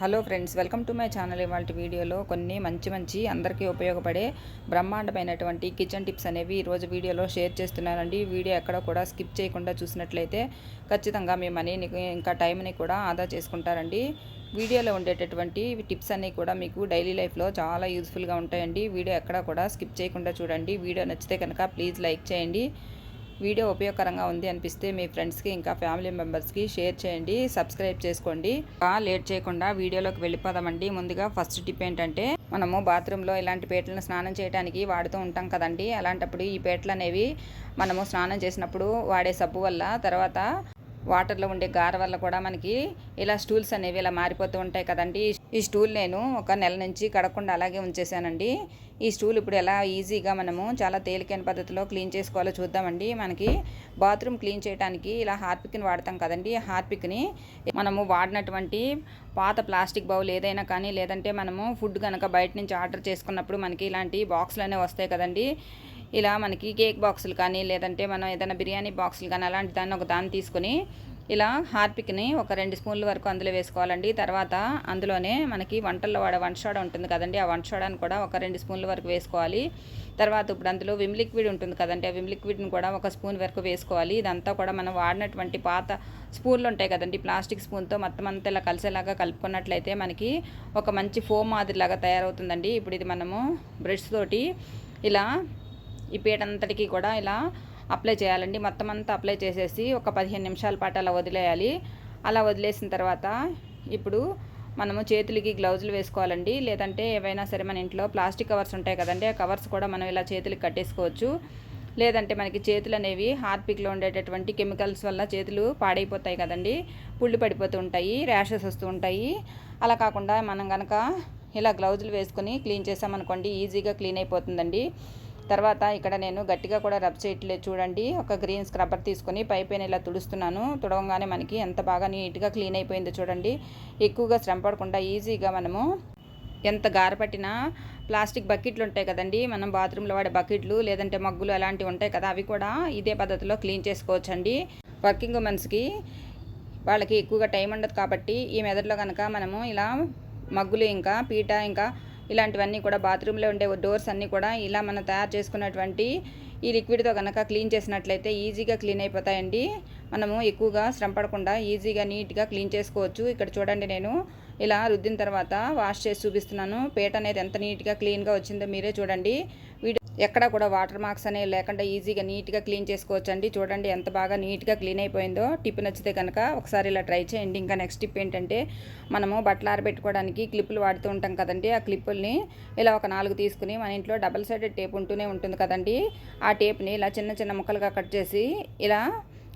Hello friends welcome to my channel. ఇవాళ వీడియోలో కొన్ని మంచి మంచి అందరికీ ఉపయోగపడే బ్రహ్మాండమైనటువంటి కిచెన్ టిప్స్ అనేవి ఈరోజు వీడియోలో షేర్ చేస్తున్నానండి. వీడియో ఎక్కడ కూడా స్కిప్ చేయకుండా చూసినట్లయితే ఖచ్చితంగా మీ మనీని ఇంకా టైంని కూడా ఆదా చేసుకుంటారండి. వీడియోలో ఉండేటటువంటి టిప్స్ అన్నీ కూడా మీకు డైలీ లైఫ్లో చాలా యూజ్ఫుల్గా ఉంటాయండి. వీడియో ఎక్కడ కూడా స్కిప్ చేయకుండా చూడండి. వీడియో నచ్చితే కనుక ప్లీజ్ లైక్ చేయండి. వీడియో ఉపయోగకరంగా ఉంది అనిపిస్తే మీ ఫ్రెండ్స్కి ఇంకా ఫ్యామిలీ మెంబర్స్కి షేర్ చేయండి సబ్స్క్రైబ్ చేసుకోండి. లేట్ చేయకుండా వీడియోలోకి వెళ్ళిపోదామండి. ముందుగా ఫస్ట్ టిప్ ఏంటంటే మనము బాత్రూంలో ఇలాంటి పేటలను స్నానం చేయడానికి వాడుతూ ఉంటాం కదండి. అలాంటప్పుడు ఈ పేటలు అనేవి మనము స్నానం చేసినప్పుడు వాడే సబ్బు వల్ల తర్వాత వాటర్లో ఉండే గార వల్ల కూడా మనకి ఇలా స్టూల్స్ అనేవి ఇలా మారిపోతూ ఉంటాయి కదండి. ఈ ఈ స్టూల్ నేను ఒక నెల నుంచి కడగకుండా అలాగే ఉంచేసానండి ఈ స్టూల్ ఇప్పుడు ఎలా ఈజీగా మనము చాలా తేలికైన పద్ధతిలో క్లీన్ చేసుకోవాలో చూద్దామండి. మనకి బాత్రూమ్ క్లీన్ చేయడానికి ఇలా హార్పిక్ని వాడతాం కదండి. హార్పిక్ని మనము వాడినటువంటి పాత ప్లాస్టిక్ బౌల్ ఏదైనా కానీ లేదంటే మనము ఫుడ్ కనుక బయట నుంచి ఆర్డర్ చేసుకున్నప్పుడు మనకి ఇలాంటి బాక్స్లు అనేవి వస్తాయి కదండి. ఇలా మనకి కేక్ బాక్సులు కానీ లేదంటే మనం ఏదైనా బిర్యానీ బాక్సులు కానీ అలాంటి దాన్ని ఒక దాన్ని తీసుకొని ఇలా హార్పిక్ని ఒక రెండు స్పూన్ల వరకు అందులో వేసుకోవాలండి. తర్వాత అందులోనే మనకి వంటల్లో వాడే వంట సోడా ఉంటుంది కదండి ఆ వంట సోడాని కూడా ఒక రెండు స్పూన్ల వరకు వేసుకోవాలి. తర్వాత ఇప్పుడు అందులో విమ్ లిక్విడ్ ఉంటుంది కదండి ఆ విమ్ లిక్విడ్ని కూడా ఒక స్పూన్ వరకు వేసుకోవాలి. ఇదంతా కూడా మనం వాడినటువంటి పాత స్పూన్లు ఉంటాయి కదండి ప్లాస్టిక్ స్పూన్తో మొత్తం అంతా ఇలా కలిసేలాగా కలుపుకున్నట్లయితే మనకి ఒక మంచి ఫోమ్ మాదిరిలాగా తయారవుతుందండి. ఇప్పుడు ఇది మనము బ్రష్ తోటి ఇలా ఈ పీట అంతటికి కూడా ఇలా అప్లై చేయాలండి. మొత్తం అంతా అప్లై చేసేసి ఒక పదిహేను నిమిషాల పాటు అలా వదిలేయాలి. అలా వదిలేసిన తర్వాత ఇప్పుడు మనము చేతులకి గ్లౌజులు వేసుకోవాలండి. లేదంటే ఏవైనా సరే మన ఇంట్లో ప్లాస్టిక్ కవర్స్ ఉంటాయి కదండి. ఆ కవర్స్ కూడా మనం ఇలా చేతులకి కట్టేసుకోవచ్చు. లేదంటే మనకి చేతులు అనేవి హార్పిక్లో ఉండేటటువంటి కెమికల్స్ వల్ల చేతులు పాడైపోతాయి కదండి. పుళ్ళు పడిపోతూ ఉంటాయి ర్యాషెస్ వస్తూ ఉంటాయి. అలా కాకుండా మనం కనుక ఇలా గ్లౌజులు వేసుకొని క్లీన్ చేసామనుకోండి ఈజీగా క్లీన్ అయిపోతుందండి. తర్వాత ఇక్కడ నేను గట్టిగా కూడా రబ్ చేయట్లేదు చూడండి. ఒక గ్రీన్ స్క్రబ్బర్ తీసుకొని పైపైన ఇలా తుడుస్తున్నాను. తుడవంగానే మనకి ఎంత బాగా నీట్గా క్లీన్ అయిపోయిందో చూడండి. ఎక్కువగా శ్రమ పడకుండా ఈజీగా మనము ఎంత గారపట్టినా ప్లాస్టిక్ బకెట్లు ఉంటాయి కదండి. మనం బాత్రూంలో వాడే బకెట్లు లేదంటే మగ్గులు అలాంటివి ఉంటాయి కదా అవి కూడా ఇదే పద్ధతిలో క్లీన్ చేసుకోవచ్చండి. వర్కింగ్ ఉమెన్స్కి వాళ్ళకి ఎక్కువగా టైం ఉండదు కాబట్టి ఈ మెదడులో కనుక మనము ఇలా మగ్గులు ఇంకా పీట ఇంకా ఇలాంటివన్నీ కూడా బాత్రూంలో ఉండే డోర్స్ అన్నీ కూడా ఇలా మనం తయారు చేసుకున్నటువంటి ఈ లిక్విడ్తో కనుక క్లీన్ చేసినట్లయితే ఈజీగా క్లీన్ అయిపోతాయండి. మనము ఎక్కువగా శ్రమ పడకుండా ఈజీగా నీట్గా క్లీన్ చేసుకోవచ్చు. ఇక్కడ చూడండి నేను ఇలా రుద్దిన తర్వాత వాష్ చేసి చూపిస్తున్నాను. పేట అనేది ఎంత నీట్గా క్లీన్గా వచ్చిందో మీరే చూడండి. ఎక్కడ కూడా వాటర్ మార్క్స్ అనేవి లేకుండా ఈజీగా నీట్గా క్లీన్ చేసుకోవచ్చు అండి చూడండి ఎంత బాగా నీట్గా క్లీన్ అయిపోయిందో. టిప్ నచ్చితే కనుక ఒకసారి ఇలా ట్రై చేయండి. ఇంకా నెక్స్ట్ టిప్ ఏంటంటే మనము బట్టలు ఆరబెట్టుకోవడానికి క్లిప్పులు వాడుతూ ఉంటాం కదండి. ఆ క్లిప్పుల్ని ఇలా ఒక నాలుగు తీసుకుని మన ఇంట్లో డబల్ సైడెడ్ టేప్ ఉంటూనే ఉంటుంది కదండి. ఆ టేప్ని ఇలా చిన్న చిన్న ముక్కలుగా కట్ చేసి ఇలా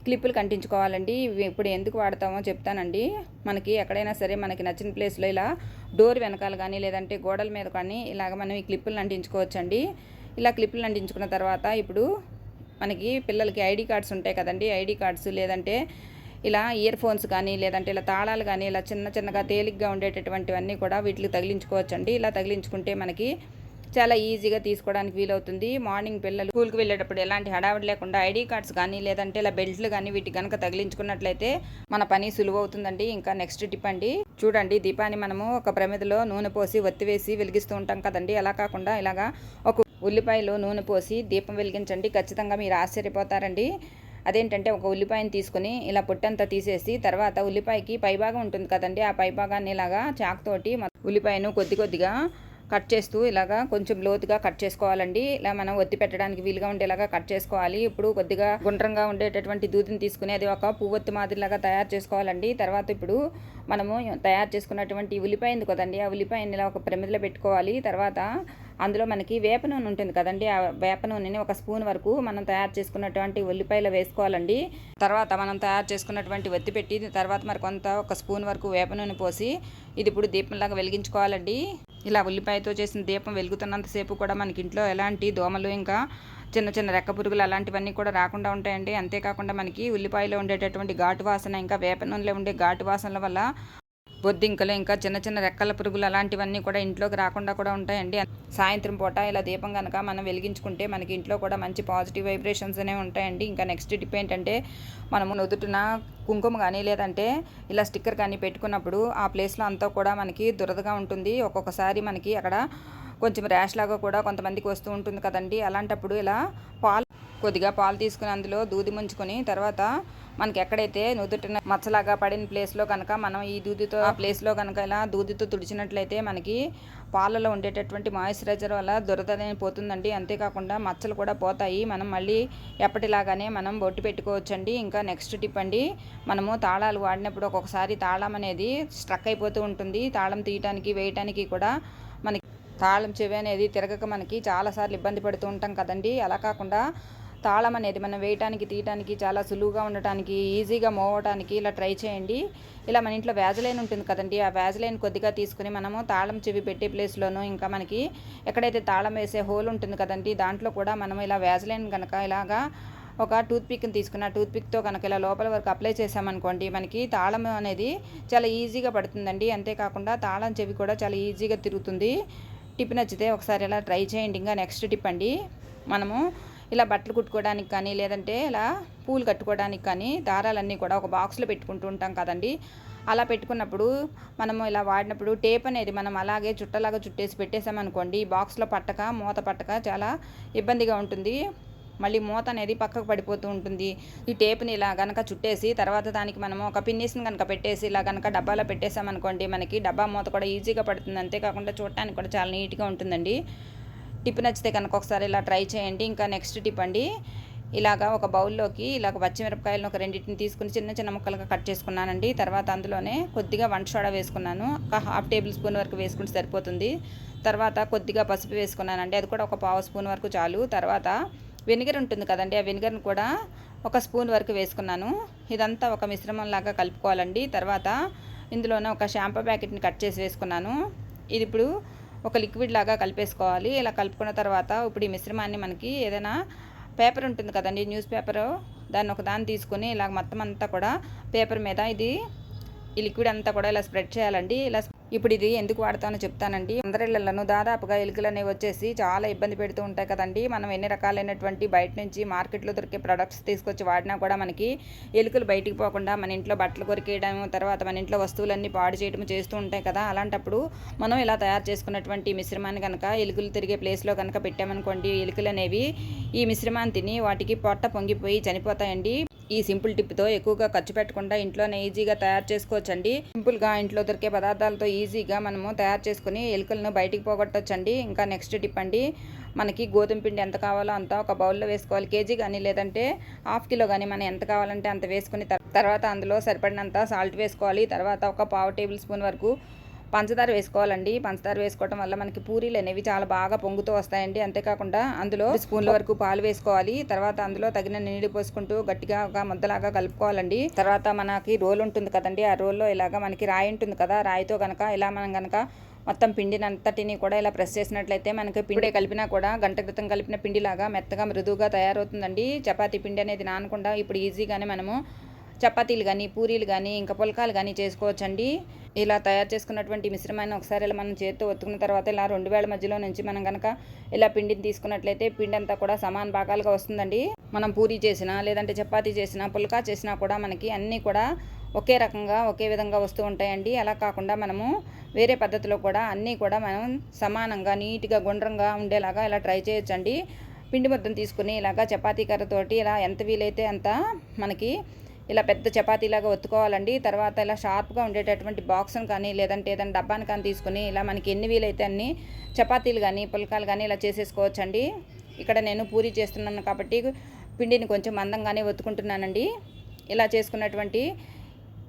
క్లిప్పులు కంటించుకోవాలండి. ఇవి ఇప్పుడు ఎందుకు వాడతామో చెప్తానండి. మనకి ఎక్కడైనా సరే మనకి నచ్చిన ప్లేస్లో ఇలా డోర్ వెనకాల కానీ లేదంటే గోడల మీద కానీ ఇలాగ మనం ఈ క్లిప్పులు అంటించుకోవచ్చండి. ఇలా క్లిప్లు అంటించుకున్న తర్వాత ఇప్పుడు మనకి పిల్లలకి ఐడి కార్డ్స్ ఉంటాయి కదండి ఐడి కార్డ్స్ లేదంటే ఇలా ఇయర్ ఫోన్స్ కానీ లేదంటే ఇలా తాళాలు కానీ ఇలా చిన్న చిన్నగా తేలిగ్గా ఉండేటటువంటివన్నీ కూడా వీటికి తగిలించుకోవచ్చండి. ఇలా తగిలించుకుంటే మనకి చాలా ఈజీగా తీసుకోవడానికి వీలవుతుంది. మార్నింగ్ పిల్లలు స్కూల్కి వెళ్ళేటప్పుడు ఎలాంటి హడావిడి లేకుండా ఐడి కార్డ్స్ కానీ లేదంటే ఇలా బెల్ట్లు కానీ వీటికి కనుక తగిలించుకున్నట్లయితే మన పని సులువు అవుతుందండి ఇంకా నెక్స్ట్ టిప్ అండి చూడండి దీపాన్ని మనము ఒక ప్రమిదలో నూనె పోసి ఒత్తివేసి వెలిగిస్తూ ఉంటాం కదండి. అలా కాకుండా ఇలాగా ఒక ఉల్లిపాయలో నూనె పోసి దీపం వెలిగించండి. ఖచ్చితంగా మీరు ఆశ్చర్యపోతారండి. అదేంటంటే ఒక ఉల్లిపాయని తీసుకుని ఇలా పొట్టంతా తీసేసి తర్వాత ఉల్లిపాయకి పైభాగం ఉంటుంది కదండి. ఆ పైభాగాన్ని ఇలాగా చాకుతోటి ఉల్లిపాయను కొద్ది కొద్దిగా కట్ చేస్తూ ఇలాగా కొంచెం లోతుగా కట్ చేసుకోవాలండి. ఇలా మనం ఒత్తి పెట్టడానికి వీలుగా ఉండేలాగా కట్ చేసుకోవాలి. ఇప్పుడు కొద్దిగా గుండ్రంగా ఉండేటటువంటి దూదిని తీసుకుని అది ఒక పువ్వొత్తి మాదిరిలాగా తయారు చేసుకోవాలండి. తర్వాత ఇప్పుడు మనము తయారు చేసుకున్నటువంటి ఉల్లిపాయ ఉంది కదండి. ఆ ఉల్లిపాయని ఇలా ఒక ప్రమిదలో పెట్టుకోవాలి. తర్వాత అందులో మనకి వేప నూనె ఉంటుంది కదండి ఆ వేప నూనెని ఒక స్పూన్ వరకు మనం తయారు చేసుకున్నటువంటి ఉల్లిపాయలు వేసుకోవాలండి. తర్వాత మనం తయారు చేసుకున్నటువంటి ఒత్తి పెట్టి తర్వాత మరి కొంత ఒక స్పూన్ వరకు వేప నూనె పోసి ఇది ఇప్పుడు దీపంలాగా వెలిగించుకోవాలండి. ఇలా ఉల్లిపాయతో చేసిన దీపం వెలుగుతున్నంతసేపు కూడా మనకి ఇంట్లో ఎలాంటి దోమలు ఇంకా చిన్న చిన్న రెక్క పురుగులు అలాంటివన్నీ కూడా రాకుండా ఉంటాయండి. అంతేకాకుండా మనకి ఉల్లిపాయలో ఉండేటటువంటి ఘాటు వాసన ఇంకా వేప నూనెలో ఉండే ఘాటు వాసనల వల్ల బొద్దింకలు ఇంకా చిన్న చిన్న రెక్కల పురుగులు అలాంటివన్నీ కూడా ఇంట్లోకి రాకుండా కూడా ఉంటాయండి. సాయంత్రం పూట ఇలా దీపం కనుక మనం వెలిగించుకుంటే మనకి ఇంట్లో కూడా మంచి పాజిటివ్ వైబ్రేషన్స్ అనేవి ఉంటాయండి. ఇంకా నెక్స్ట్ టిప్ ఏంటంటే మనము నుదుటిన కుంకుమ కానీ లేదంటే ఇలా స్టిక్కర్ కానీ పెట్టుకున్నప్పుడు ఆ ప్లేస్లో అంతా కూడా మనకి దురదగా ఉంటుంది. ఒక్కొక్కసారి మనకి అక్కడ కొంచెం ర్యాష్ లాగా కూడా కొంతమందికి వస్తూ ఉంటుంది కదండి. అలాంటప్పుడు ఇలా పాలు కొద్దిగా పాలు తీసుకుని అందులో దూది ముంచుకొని తర్వాత మనకి ఎక్కడైతే నుదుటిన మచ్చలాగా పడిన ప్లేస్లో కనుక మనం ఈ దూదితో ఆ ప్లేస్లో కనుక ఇలా దూదితో తుడిచినట్లయితే మనకి పాలలో ఉండేటటువంటి మాయిశ్చరైజర్ వల్ల దురద పోతుందండి. అంతేకాకుండా మచ్చలు కూడా పోతాయి. మనం మళ్ళీ ఎప్పటిలాగానే మనం బొట్టు పెట్టుకోవచ్చండి. ఇంకా నెక్స్ట్ టిప్ అండి మనము తాళాలు వాడినప్పుడు ఒక్కొక్కసారి తాళం అనేది స్ట్రక్ అయిపోతూ ఉంటుంది. తాళం తీయటానికి వేయటానికి కూడా మనకి తాళం చెవి అనేది తిరగక మనకి చాలాసార్లు ఇబ్బంది పడుతూ ఉంటాం కదండి. అలా కాకుండా తాళం అనేది మనం వేయటానికి తీయటానికి చాలా సులువుగా ఉండటానికి ఈజీగా మూవ్ అవడానికి ఇలా ట్రై చేయండి. ఇలా మన ఇంట్లో వ్యాజలైన్ ఉంటుంది కదండి ఆ వ్యాజలైన్ కొద్దిగా తీసుకుని మనము తాళం చెవి పెట్టే ప్లేస్లోనూ ఇంకా మనకి ఎక్కడైతే తాళం వేసే హోల్ ఉంటుంది కదండి దాంట్లో కూడా మనం ఇలా వ్యాజలైన్ కనుక ఇలాగా ఒక టూత్ పిక్ని తీసుకున్న టూత్ పిక్తో కనుక ఇలా లోపల వరకు అప్లై చేసామనుకోండి మనకి తాళం అనేది చాలా ఈజీగా పడుతుందండి. అంతేకాకుండా తాళం చెవి కూడా చాలా ఈజీగా తిరుగుతుంది. టిప్ నచ్చితే ఒకసారి ఇలా ట్రై చేయండి. ఇంకా నెక్స్ట్ టిప్ అండి మనము ఇలా బట్టలు కుట్టుకోవడానికి కానీ లేదంటే ఇలా పూలు కట్టుకోవడానికి కానీ దారాలన్నీ కూడా ఒక బాక్స్లో పెట్టుకుంటూ ఉంటాం కదండి. అలా పెట్టుకున్నప్పుడు మనము ఇలా వాడినప్పుడు టేప్ అనేది మనం అలాగే చుట్టలాగా చుట్టేసి పెట్టేసామనుకోండి బాక్స్లో పట్టక మూత పట్టక చాలా ఇబ్బందిగా ఉంటుంది. మళ్ళీ మూత అనేది పక్కకు పడిపోతూ ఉంటుంది. ఈ టేప్ని ఇలా కనుక చుట్టేసి తర్వాత దానికి మనము ఒక పిన్నీస్ని కనుక పెట్టేసి ఇలా కనుక డబ్బాలో పెట్టేసామనుకోండి మనకి డబ్బా మూత కూడా ఈజీగా పడుతుంది. అంతేకాకుండా చూడటానికి కూడా చాలా నీట్గా ఉంటుందండి. టిప్ నచ్చితే కనుక ఒకసారి ఇలా ట్రై చేయండి. ఇంకా నెక్స్ట్ టిప్ అండి ఇలాగా ఒక బౌల్లోకి ఇలాగ పచ్చిమిరపకాయలను ఒక రెండింటిని తీసుకుని చిన్న చిన్న ముక్కలుగా కట్ చేసుకున్నానండి. తర్వాత అందులోనే కొద్దిగా వంట సోడా వేసుకున్నాను. ఒక హాఫ్ టేబుల్ స్పూన్ వరకు వేసుకుంటే సరిపోతుంది. తర్వాత కొద్దిగా పసుపు వేసుకున్నానండి. అది కూడా ఒక పావు స్పూన్ వరకు చాలు. తర్వాత వెనిగర్ ఉంటుంది కదండి ఆ వెనిగర్ని కూడా ఒక స్పూన్ వరకు వేసుకున్నాను. ఇదంతా ఒక మిశ్రమం లాగా కలుపుకోవాలండి. తర్వాత ఇందులోనే ఒక షాంపూ ప్యాకెట్ని కట్ చేసి వేసుకున్నాను. ఇది ఇప్పుడు ఒక లిక్విడ్ లాగా కలిపేసుకోవాలి. ఇలా కలుపుకున్న తర్వాత ఇప్పుడు ఈ మిశ్రమాన్ని మనకి ఏదైనా పేపర్ ఉంటుంది కదండి న్యూస్ పేపర్ దాన్ని ఒక దాన్ని తీసుకొని ఇలా మొత్తం అంతా కూడా పేపర్ మీద ఇది ఈ లిక్విడ్ అంతా కూడా ఇలా స్ప్రెడ్ చేయాలండి. ఇలా ఇప్పుడు ఇది ఎందుకు వాడతానో చెప్తానండి. అందరిళ్ళను దాదాపుగా ఎలుకలు అనేవి వచ్చేసి చాలా ఇబ్బంది పెడుతూ ఉంటాయి కదండి. మనం ఎన్ని రకాలైనటువంటి బయట నుంచి మార్కెట్లో దొరికే ప్రొడక్ట్స్ తీసుకొచ్చి వాడినా కూడా మనకి ఎలుకలు బయటికి పోకుండా మన ఇంట్లో బట్టలు కొరికేయడం తర్వాత మన ఇంట్లో వస్తువులన్నీ పాడు చేయడం చేస్తూ ఉంటాయి కదా. అలాంటప్పుడు మనం ఇలా తయారు చేసుకున్నటువంటి మిశ్రమాన్ని కనుక ఎలుకలు తిరిగే ప్లేస్లో కనుక పెట్టామనుకోండి ఎలుకలు అనేవి ఈ మిశ్రమాన్ని తిని వాటికి పొట్ట పొంగిపోయి చనిపోతాయండి. ఈ సింపుల్ టిప్తో ఎక్కువగా ఖర్చు పెట్టకుండా ఇంట్లోనే ఈజీగా తయారు చేసుకోవచ్చండి. సింపుల్గా ఇంట్లో దొరికే పదార్థాలతో ఈజీగా మనము తయారు చేసుకుని ఎలుకలను బయటికి పోగొట్టచ్చండి. ఇంకా నెక్స్ట్ టిప్ అండి మనకి గోధుమ పిండి ఎంత కావాలో అంత ఒక బౌల్లో వేసుకోవాలి. కేజీ కానీ లేదంటే హాఫ్ కిలో కానీ మనం ఎంత కావాలంటే అంత వేసుకుని తర్వాత అందులో సరిపడినంత సాల్ట్ వేసుకోవాలి. తర్వాత ఒక పావు టేబుల్ స్పూన్ వరకు పంచదార వేసుకోవాలండి. పంచదార వేసుకోవడం వల్ల మనకి పూరీలు అనేవి చాలా బాగా పొంగుతూ వస్తాయండి. అంతేకాకుండా అందులో స్పూన్ల వరకు పాలు వేసుకోవాలి. తర్వాత అందులో తగిన నీళ్ళు పోసుకుంటూ గట్టిగా ఒక ముద్దలాగా కలుపుకోవాలండి. తర్వాత మనకి రోల్ ఉంటుంది కదండి. ఆ రోల్లో ఇలాగా మనకి రాయి ఉంటుంది కదా రాయితో కనుక ఇలా మనం కనుక మొత్తం పిండిని అంతటిని కూడా ఇలా ప్రెస్ చేసినట్లయితే మనకి పిండి కలిపినా కూడా గంట క్రితం కలిపిన పిండిలాగా మెత్తగా మృదువుగా తయారవుతుందండి. చపాతీ పిండి అనేది నానకుండా ఇప్పుడు ఈజీగానే మనము చపాతీలు కానీ పూరీలు కానీ ఇంకా పుల్కాలు కానీ చేసుకోవచ్చండి. ఇలా తయారు చేసుకున్నటువంటి మిశ్రమాన్ని ఒకసారి ఇలా మనం చేతితో ఒత్తుకున్న తర్వాత ఇలా రెండు వేల మధ్యలో నుంచి మనం కనుక ఇలా పిండిని తీసుకున్నట్లయితే పిండి అంతా కూడా సమాన భాగాలుగా వస్తుందండి. మనం పూరీ చేసినా లేదంటే చపాతీ చేసినా పుల్కా చేసినా కూడా మనకి అన్నీ కూడా ఒకే రకంగా ఒకే విధంగా వస్తూ ఉంటాయండి. అలా కాకుండా మనము వేరే పద్ధతిలో కూడా అన్నీ కూడా మనం సమానంగా నీట్గా గుండ్రంగా ఉండేలాగా ఇలా ట్రై చేయొచ్చండి. పిండి మొత్తం తీసుకుని ఇలాగా చపాతీ కర్రతోటి ఇలా ఎంత వీలైతే అంత మనకి ఇలా పెద్ద చపాతీలాగా ఒత్తుకోవాలండి. తర్వాత ఇలా షార్ప్గా ఉండేటటువంటి బాక్స్ని కానీ లేదంటే ఏదైనా డబ్బాని కానీ తీసుకుని ఇలా మనకి ఎన్ని వీలైతే అన్ని చపాతీలు కానీ పుల్కాలు కానీ ఇలా చేసేసుకోవచ్చండి. ఇక్కడ నేను పూరి చేస్తున్నాను కాబట్టి పిండిని కొంచెం మందంగానే ఒత్తుకుంటున్నానండి. ఇలా చేసుకున్నటువంటి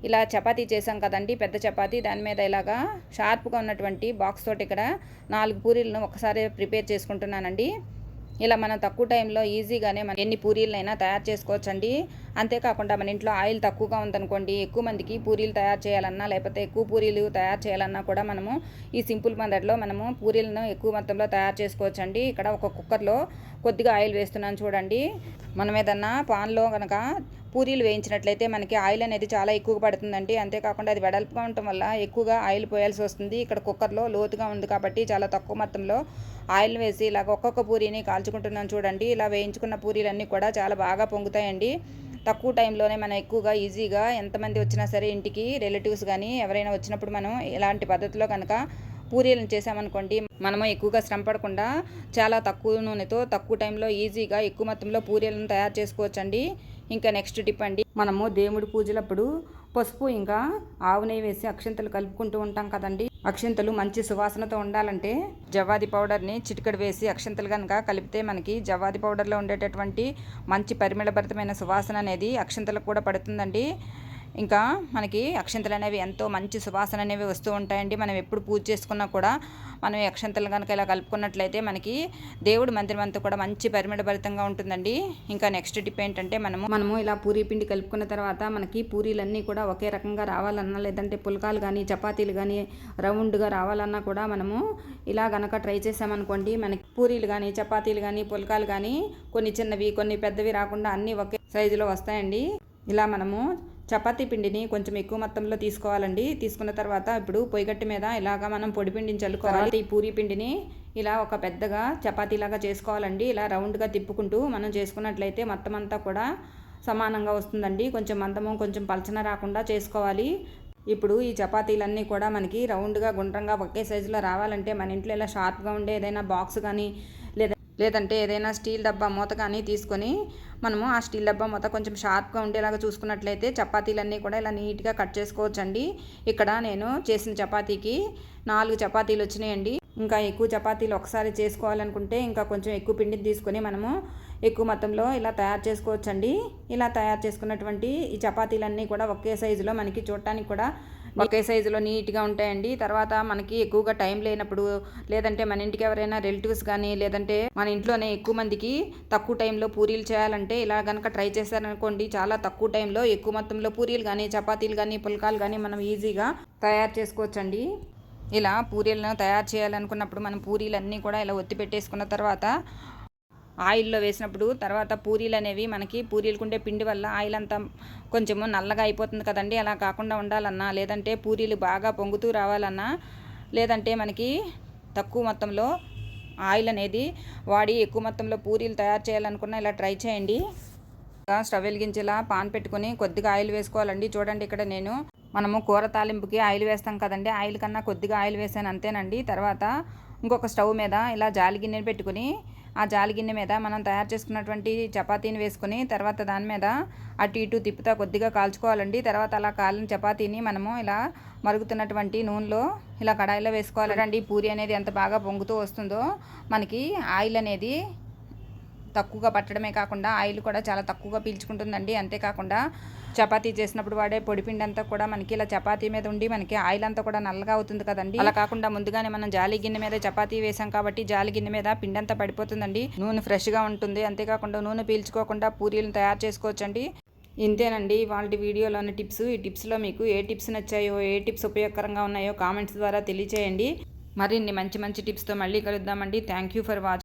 ఇలా చపాతీ చేసాం కదండి పెద్ద చపాతీ. దాని మీద ఇలాగా షార్ప్గా ఉన్నటువంటి బాక్స్ తోటి ఇక్కడ నాలుగు పూరీలను ఒకసారి ప్రిపేర్ చేసుకుంటున్నానండి. ఇలా మనం తక్కువ టైంలో ఈజీగానే మనం ఎన్ని పూరీలైనా తయారు చేసుకోవచ్చండి. అంతేకాకుండా మన ఇంట్లో ఆయిల్ తక్కువగా ఉందనుకోండి ఎక్కువ మందికి పూరీలు తయారు చేయాలన్నా లేకపోతే ఎక్కువ పూరీలు తయారు చేయాలన్నా కూడా మనము ఈ సింపుల్ మెథడ్లో మనము పూరీలను ఎక్కువ మొత్తంలో తయారు చేసుకోవచ్చండి. ఇక్కడ ఒక కుక్కర్లో కొద్దిగా ఆయిల్ వేస్తున్నాను చూడండి. మనం ఏదన్నా పాన్లో కనుక పూరీలు వేయించినట్లయితే మనకి ఆయిల్ అనేది చాలా ఎక్కువ పడుతుందండి. అంతేకాకుండా అది వెడల్పుగా ఉండటం వల్ల ఎక్కువగా ఆయిల్ పోయాల్సి వస్తుంది. ఇక్కడ కుక్కర్లో లోతుగా ఉంది కాబట్టి చాలా తక్కువ మొత్తంలో ఆయిల్ వేసి ఇలాగ ఒక్కొక్క పూరీని కాల్చుకుంటున్నాను చూడండి. ఇలా వేయించుకున్న పూరీలన్నీ కూడా చాలా బాగా పొంగుతాయండి. తక్కువ టైంలోనే మనం ఎక్కువగా ఈజీగా ఎంతమంది వచ్చినా సరే ఇంటికి రిలేటివ్స్ కానీ ఎవరైనా వచ్చినప్పుడు మనం ఇలాంటి పద్ధతిలో కనుక పూరీలను చేసామనుకోండి మనము ఎక్కువగా శ్రమ పడకుండా చాలా తక్కువ నూనెతో తక్కువ టైంలో ఈజీగా ఎక్కువ మొత్తంలో పూరీలను తయారు చేసుకోవచ్చండి. ఇంకా నెక్స్ట్ టిప్ అండి మనము దేవుడి పూజలప్పుడు పసుపు ఇంకా ఆవు నెయ్యి వేసి అక్షంతలు కలుపుకుంటూ ఉంటాం కదండి. అక్షంతలు మంచి సువాసనతో ఉండాలంటే జవాది పౌడర్ని చిటికడు వేసి అక్షంతలు కనుక కలిపితే మనకి జవాది పౌడర్లో ఉండేటటువంటి మంచి పరిమళభరితమైన సువాసన అనేది అక్షంతలకు కూడా పడుతుందండి. ఇంకా మనకి అక్షంతలు అనేవి ఎంతో మంచి సువాసన అనేవి వస్తూ ఉంటాయండి. మనం ఎప్పుడు పూజ చేసుకున్నా కూడా మనం అక్షంతలు కనుక ఇలా కలుపుకున్నట్లయితే మనకి దేవుడి మందిరం అంతా కూడా మంచి పరిమళభరితంగా ఉంటుందండి. ఇంకా నెక్స్ట్ టిప్ ఏంటంటే మనము మనము ఇలా పూరీ పిండి కలుపుకున్న తర్వాత మనకి పూరీలన్నీ కూడా ఒకే రకంగా రావాలన్నా లేదంటే పుల్కాలు కానీ చపాతీలు కానీ రౌండ్గా రావాలన్నా కూడా మనము ఇలా గనక ట్రై చేసామనుకోండి మనకి పూరీలు కానీ చపాతీలు కానీ పుల్కాలు కానీ కొన్ని చిన్నవి కొన్ని పెద్దవి రాకుండా అన్నీ ఒకే సైజులో వస్తాయండి. ఇలా మనము చపాతీ పిండిని కొంచెం ఎక్కువ మొత్తంలో తీసుకోవాలండి. తీసుకున్న తర్వాత ఇప్పుడు పొయ్యిగట్టి మీద ఇలాగా మనం పొడి పిండిని చల్లుకోవాలి. ఈ పూరి పిండిని ఇలా ఒక పెద్దగా చపాతీలాగా చేసుకోవాలండి. ఇలా రౌండ్గా తిప్పుకుంటూ మనం చేసుకున్నట్లయితే మొత్తం అంతా కూడా సమానంగా వస్తుందండి. కొంచెం మందము కొంచెం పలచన రాకుండా చేసుకోవాలి. ఇప్పుడు ఈ చపాతీలన్నీ కూడా మనకి రౌండ్గా గుండ్రంగా ఒకే సైజులో రావాలంటే మన ఇంట్లో ఇలా షార్ప్గా ఉండే ఏదైనా బాక్స్ కానీ లేదంటే ఏదైనా స్టీల్ డబ్బా మూత కానీ తీసుకొని మనము ఆ స్టీల్ డబ్బా మూత కొంచెం షార్ప్గా ఉండేలాగా చూసుకున్నట్లయితే చపాతీలన్నీ కూడా ఇలా నీట్గా కట్ చేసుకోవచ్చండి. ఇక్కడ నేను చేసిన చపాతీకి నాలుగు చపాతీలు వచ్చినాయండి. ఇంకా ఎక్కువ చపాతీలు ఒకసారి చేసుకోవాలనుకుంటే ఇంకా కొంచెం ఎక్కువ పిండిని తీసుకొని మనము ఎక్కువ మొత్తంలో ఇలా తయారు చేసుకోవచ్చండి. ఇలా తయారు చేసుకున్నటువంటి ఈ చపాతీలన్నీ కూడా ఒకే సైజులో మనకి చూడటానికి కూడా ఒకే సైజులో నీట్గా ఉంటాయండి. తర్వాత మనకి ఎక్కువగా టైం లేనప్పుడు లేదంటే మన ఇంటికి ఎవరైనా రిలేటివ్స్ కానీ లేదంటే మన ఇంట్లోనే ఎక్కువ మందికి తక్కువ టైంలో పూరీలు చేయాలంటే ఇలా కనుక ట్రై చేశారనుకోండి చాలా తక్కువ టైంలో ఎక్కువ మొత్తంలో పూరీలు కానీ చపాతీలు కానీ పుల్కాలు కానీ మనం ఈజీగా తయారు చేసుకోవచ్చండి. ఇలా పూరీలను తయారు చేయాలనుకున్నప్పుడు మనం పూరీలన్నీ కూడా ఇలా ఒత్తి పెట్టేసుకున్న తర్వాత ఆయిల్లో వేసినప్పుడు తర్వాత పూరీలు అనేవి మనకి పూరీలకుండే పిండి వల్ల ఆయిల్ అంతా కొంచెము నల్లగా అయిపోతుంది కదండి. అలా కాకుండా ఉండాలన్నా లేదంటే పూరీలు బాగా పొంగుతూ రావాలన్నా లేదంటే మనకి తక్కువ మొత్తంలో ఆయిల్ అనేది వాడి ఎక్కువ మొత్తంలో పూరీలు తయారు చేయాలనుకున్న ఇలా ట్రై చేయండి. స్టవ్ వెలిగించేలా పాన్ పెట్టుకొని కొద్దిగా ఆయిల్ వేసుకోవాలండి. చూడండి ఇక్కడ నేను మనము కూర తాలింపుకి ఆయిల్ వేస్తాం కదండి. ఆయిల్ కన్నా కొద్దిగా ఆయిల్ వేసాను అంతేనండి. తర్వాత ఇంకొక స్టవ్ మీద ఇలా జాలి గిన్నెని పెట్టుకుని ఆ జాలి గిన్నె మీద మనం తయారు చేసుకున్నటువంటి చపాతీని వేసుకుని తర్వాత దాని మీద అటు ఇటు తిప్పుతా కొద్దిగా కాల్చుకోవాలండి. తర్వాత అలా కాలిన చపాతీని మనము ఇలా మరుగుతున్నటువంటి నూనెలో ఇలా కడాయిలో వేసుకోవాలండి. పూరి అనేది ఎంత బాగా పొంగుతూ వస్తుందో మనకి ఆయిల్ అనేది తక్కువగా పట్టడమే కాకుండా ఆయిల్ కూడా చాలా తక్కువగా పీల్చుకుంటుందండి. అంతేకాకుండా చపాతీ చేసినప్పుడు వాడే పొడిపిండి అంతా కూడా మనకి ఇలా చపాతీ మీద ఉండి మనకి ఆయిల్ అంతా కూడా నల్లగా అవుతుంది కదండి. అలా కాకుండా ముందుగానే మనం జాలి గిన్నె మీద చపాతీ వేసాం కాబట్టి జాలి గిన్నె మీద పిండి అంతా పడిపోతుందండి. నూనె ఫ్రెష్గా ఉంటుంది. అంతేకాకుండా నూనె పీల్చుకోకుండా పూరీలను తయారు చేసుకోవచ్చండి. ఇంతేనండి. వాళ్ళ వీడియోలోని టిప్స్. ఈ టిప్స్లో మీకు ఏ టిప్స్ నచ్చాయో ఏ టిప్స్ ఉపయోగకరంగా ఉన్నాయో కామెంట్స్ ద్వారా తెలియచేయండి. మరిన్ని మంచి మంచి టిప్స్తో మళ్ళీ కలుద్దామండి. Thank you for watching